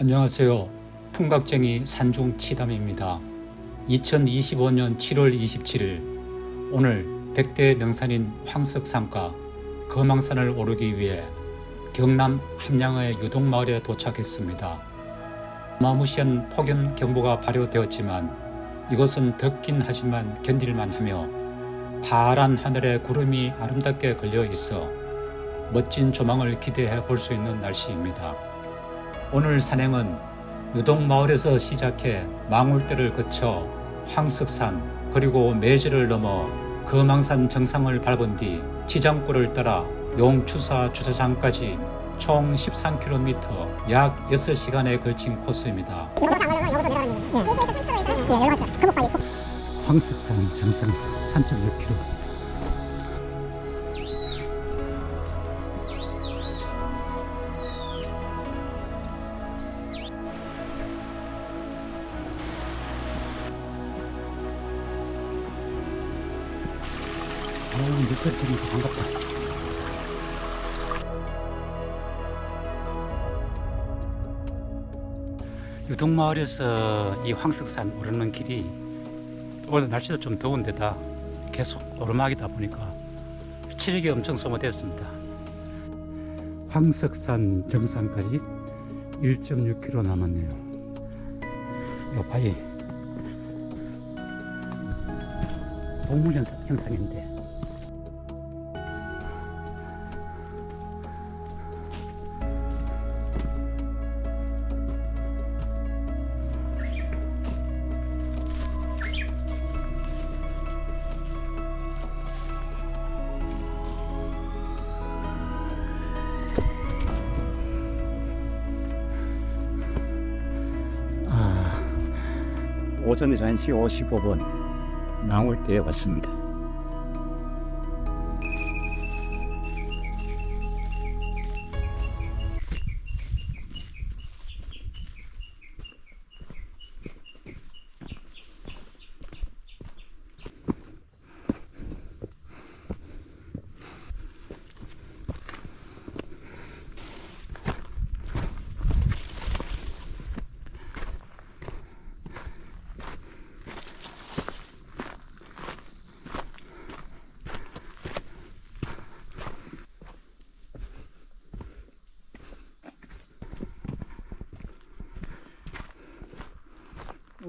안녕하세요. 풍각쟁이 산중치담입니다. 2025년 7월 27일 오늘 백대 명산인 황석산과 거망산을 오르기 위해 경남 함양의 유동마을에 도착했습니다. 마무시한 폭염 경보가 발효되었지만 이곳은 덥긴 하지만 견딜만 하며 파란 하늘에 구름이 아름답게 걸려 있어 멋진 조망을 기대해 볼 수 있는 날씨입니다. 오늘 산행은 유동마을에서 시작해 망울대를 거쳐 황석산 그리고 매지를 넘어 거망산 정상을 밟은 뒤 치장골을 따라 용추사 주차장까지 총 13km 약 6시간에 걸친 코스입니다. 황석산 정상 3.6km 어우, 늦거리니까 반갑다. 유동마을에서 이 황석산 오르는 길이 오늘 날씨도 좀 더운 데다 계속 오르막이다 보니까 체력이 엄청 소모됐습니다. 황석산 정상까지 1.6km 남았네요. 요 바위 동물 현상- 현상인데 오전 1시 55분 망울대에 왔습니다.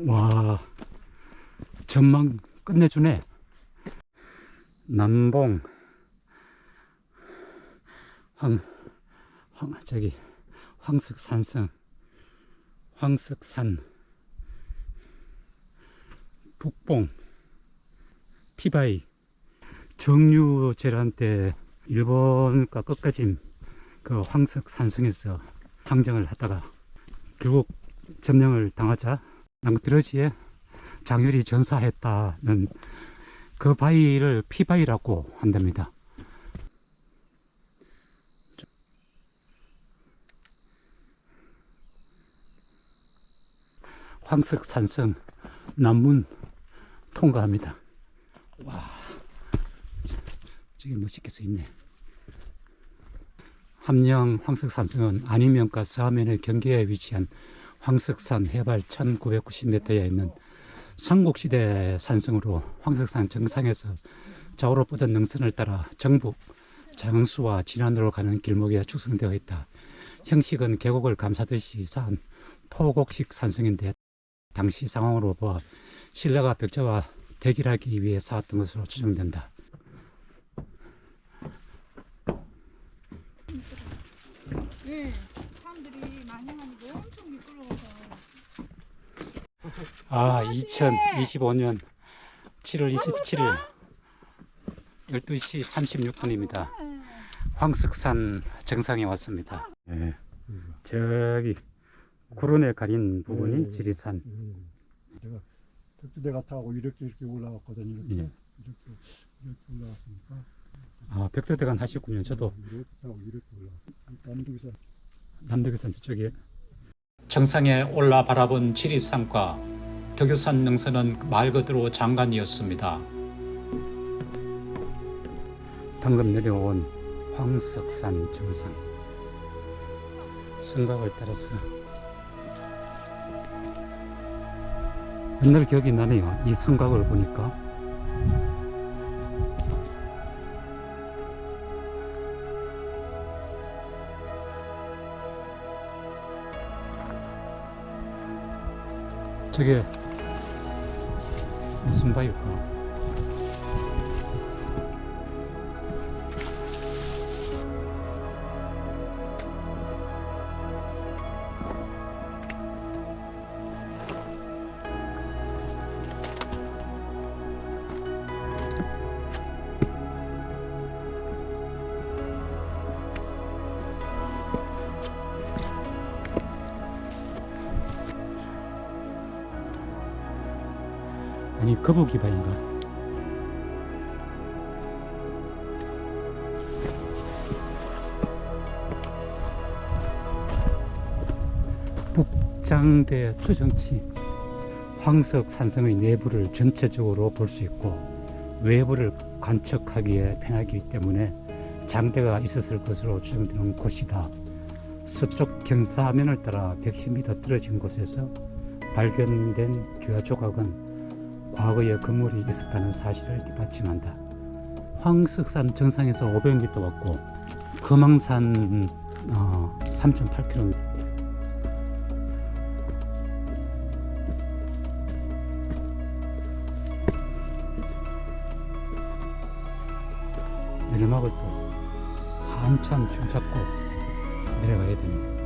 와 전망 끝내주네. 남봉. 황, 황 저기 황석산성. 황석산. 북봉. 피바이. 정류 재란 때 일본과 끝까지 그 황석산성에서 항정을 하다가 결국 점령을 당하자 낭드러지에 장렬히 전사했다는 그 바위를 피바위라고 한답니다. 황석산성 남문 통과합니다. 와, 저기 멋있게 써 있네. 함양 황석산성은 안희면과 서하면의 경계에 위치한 황석산 해발 1990m에 있는 삼국시대 산성으로 황석산 정상에서 좌우로 뻗은 능선을 따라 정북, 장수와 진안으로 가는 길목에 축성되어 있다. 형식은 계곡을 감싸듯이 쌓은 포곡식 산성인데 당시 상황으로 보아 신라가 벽자와 대결하기 위해 쌓았던 것으로 추정된다. 네, 사람들이 많이 하니까 엄청 미끄러워서. 아, 2025년 7월 27일 12시 36분입니다. 황석산 정상에 왔습니다. 예. 저기 구름에 가린 부분이 네. 지리산. 음. 내가 벽두대 타고 이렇게 이렇게 올라갔거든 이렇게 예. 이렇게 이렇게 올라갔으니까 아, 벽돌대간 하셨군요. 저도 이렇게 타고 이렇게 올라갔어. 남쪽에서 남덕산 저쪽에 정상에 올라 바라본 지리산과 덕유산 능선은 말 그대로 장관이었습니다. 방금 내려온 황석산 정상 성곽을 따라서 옛날 기억이 나네요. 이 성곽을 보니까. 저게 무슨 바일까? 아니 거북이 바인가? 북장대 추정치 황석 산성의 내부를 전체적으로 볼 수 있고 외부를 관측하기에 편하기 때문에 장대가 있었을 것으로 추정되는 곳이다. 서쪽 경사면을 따라 110m 떨어진 곳에서 발견된 귀화 조각은 과거에 건물이 있었다는 사실을 뒷받침한다. 황석산 정상에서 500m 왔고 금왕산 어, 3.8km 내리막을 또 한참 줄 잡고 내려가야 됩니다.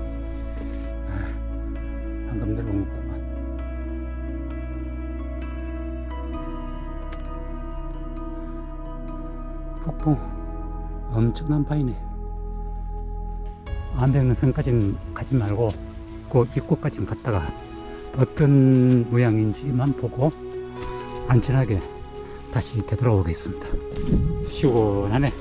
엄청난 바위네. 안백능선까지는 가지 말고 그 입구까지는 갔다가 어떤 모양인지만 보고 안전하게 다시 되돌아오겠습니다. 시원하네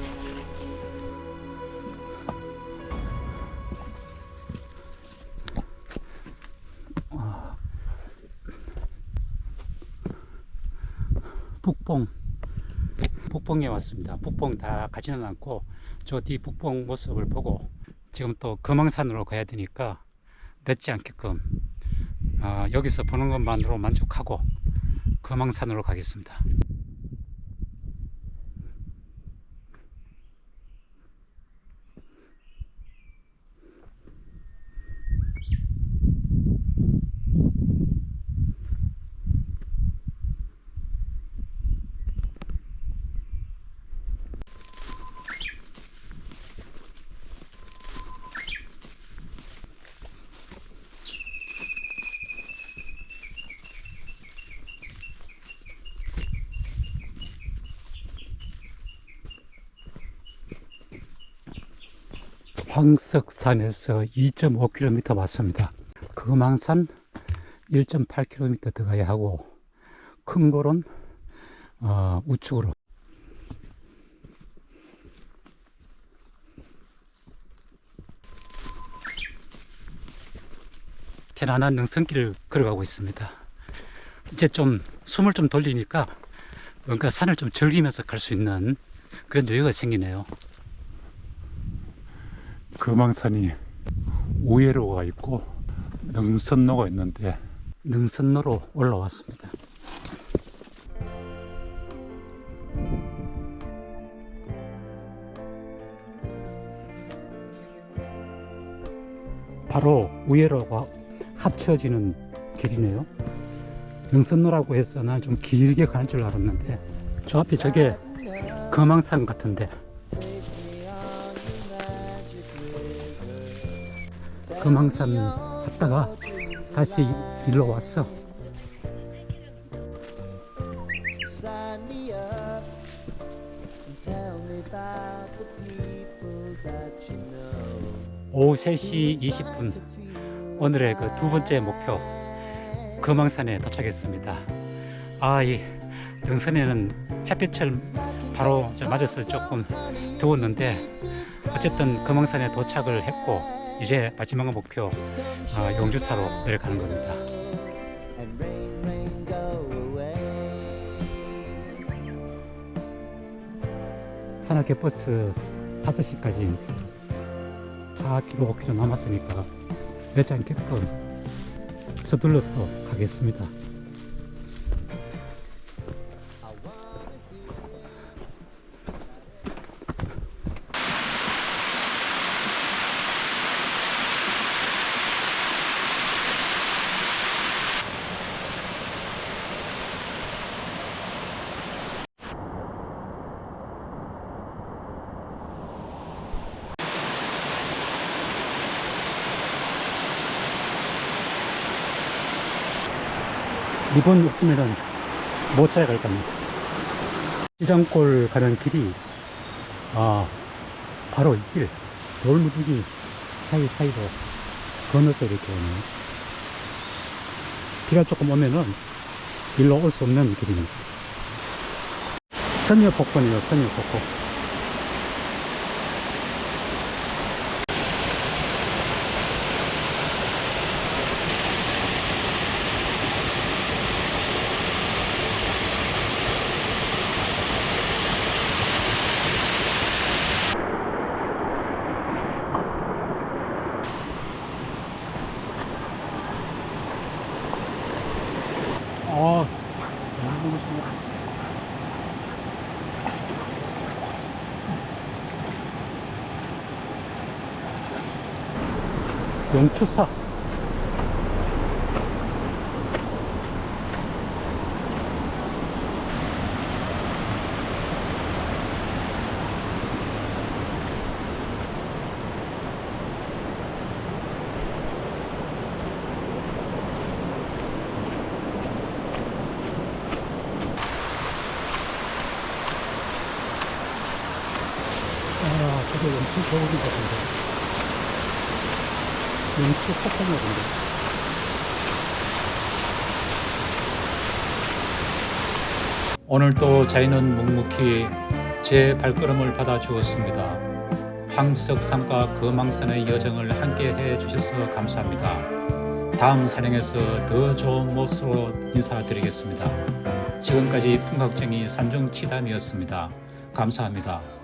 북봉에 왔습니다. 북봉 다 가지는 않고 저 뒤 북봉 모습을 보고 지금 또 금왕산으로 가야 되니까 늦지 않게끔 어, 여기서 보는 것만으로 만족하고 금왕산으로 가겠습니다. 황석산에서 2.5km 왔습니다. 금왕산 1.8km 더 가야 하고 큰 골은 어, 우측으로 편안한 능선길을 걸어가고 있습니다. 이제 좀 숨을 좀 돌리니까 뭔가 산을 좀 즐기면서 갈 수 있는 그런 여유가 생기네요. 금왕산이 우회로가 있고 능선로가 있는데 능선로로 올라왔습니다. 바로 우회로가 합쳐지는 길이네요. 능선로라고 해서 난 좀 길게 가는 줄 알았는데 저 앞에 저게 금왕산 같은데 금왕산 갔다가 다시 일로 왔어. 오후 3시 20분 오늘의 그 두 번째 목표 금왕산에 도착했습니다. 아, 이 등산에는 햇빛을 바로 저 맞아서 조금 더웠는데 어쨌든 금왕산에 도착을 했고 이제 마지막 목표 아, 용주사로 내려가는 겁니다. 산악회 버스 5시까지 4km, 5km 남았으니까 늦지 않게끔 서둘러서 가겠습니다. 이번 없으면은 못 찾아갈 겁니다. 시장골 가는 길이, 아, 바로 이 길, 돌무더기 사이사이로 건너서 이렇게 오네요. 비가 조금 오면은 일로 올 수 없는 길입니다. 선녀 폭포네요, 선녀 폭포. 아, 너무 보고 싶네. 용추사. 용추 겨울인 것 같은데. 용추 폭포인가 본데. 오늘도 자연은 묵묵히 제 발걸음을 받아 주었습니다. 황석산과 거망산의 여정을 함께 해 주셔서 감사합니다. 다음 산행에서 더 좋은 모습으로 인사드리겠습니다. 지금까지 풍각쟁이 산중치담이었습니다. 감사합니다.